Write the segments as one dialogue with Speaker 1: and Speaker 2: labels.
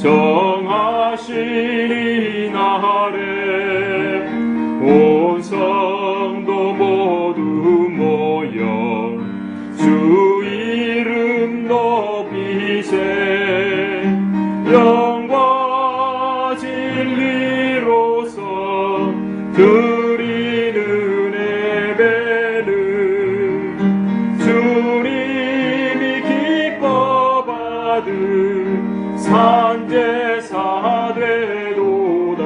Speaker 1: 정하신 이 날에 온 성도 모두 모여 주 이름 높이세 영과 진리로서 드리는 예배는 주님이 기뻐 받은 산제사 되도다.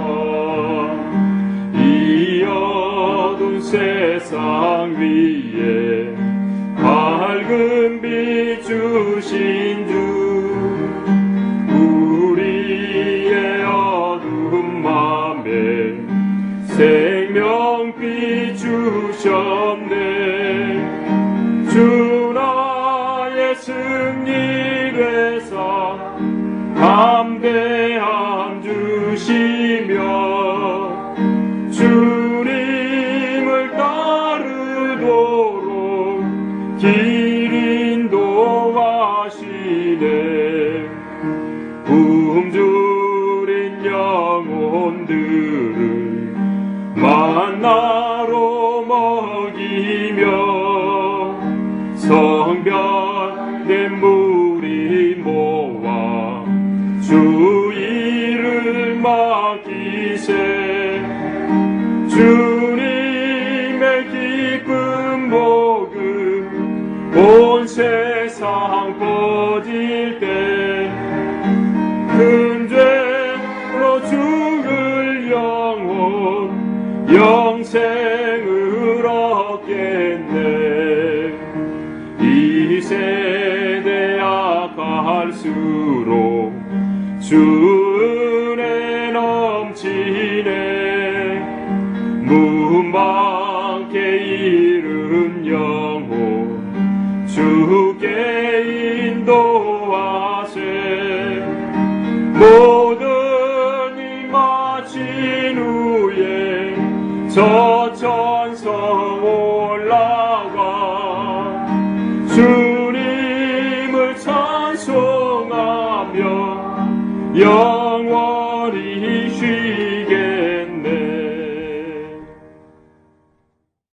Speaker 1: 이 어두운 세상 위에 밝은 빛 주신 주 우리의 어두운 맘에 생명빛 주셨네. 주 나의 승리되사 담대함 주시며 주님을 따르도록 길 인도하시네 굶주린 영혼들을 만나로 먹이며 주님의 기쁜 복음 온 세상 퍼질 때큰 죄로 죽을 영혼 영생을 얻겠네. 이 세대 약할수록 주 이른 영혼 주께 인도하세. 모든 일 마친 후에 저 천성 올라가 주님을 찬송하며 영